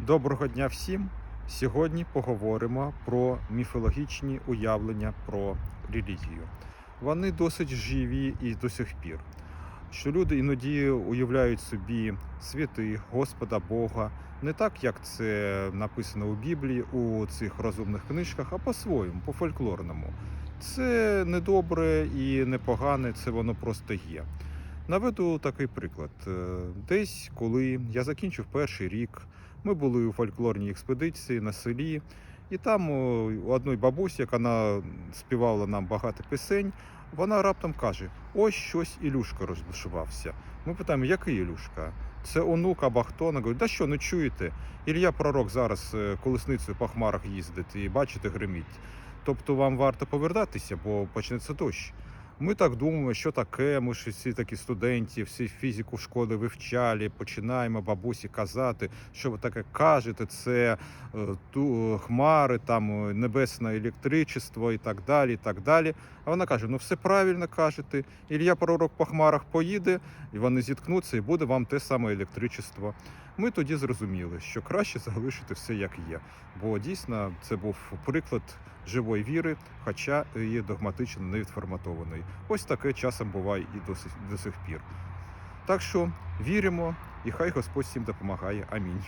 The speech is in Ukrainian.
Доброго дня всім! Сьогодні поговоримо про міфологічні уявлення про релігію. Вони досить живі і до сих пір. Що люди іноді уявляють собі святих, Господа Бога, не так, як це написано у Біблії у цих розумних книжках, а по-своєму, по-фольклорному. Це не добре і не погане, це воно просто є. Наведу такий приклад. Е, Десь, коли я закінчив перший рік, ми були у фольклорній експедиції на селі, і там у одної бабусі, яка співала нам багато пісень, вона раптом каже: ось щось Ілюшка розбушувався. Ми питаємо, який Ілюшка? Це онук або хто? Вона говорить, да що, не чуєте? Ілля Пророк зараз е, колесницею по хмарах їздить і бачите, гримить. Тобто вам варто повертатися, бо почнеться дощ. Ми так думаємо, що таке. Ми ж всі такі студенті, всі фізику в школі вивчали, починаємо бабусі казати, що ви таке кажете, це е, ту, е, хмари, там е, небесне електричество і так далі. і так далі. А вона каже: ну все правильно кажете. Ілля пророк по хмарах поїде, і вони зіткнуться, і буде вам те саме електричество. Ми тоді зрозуміли, що краще залишити все як є. Бо дійсно це був приклад живої віри, хоча є догматично не відформатований. Ось таке часом буває і до сих, до сих пір. Так що віримо, і хай Господь всім допомагає. Амінь.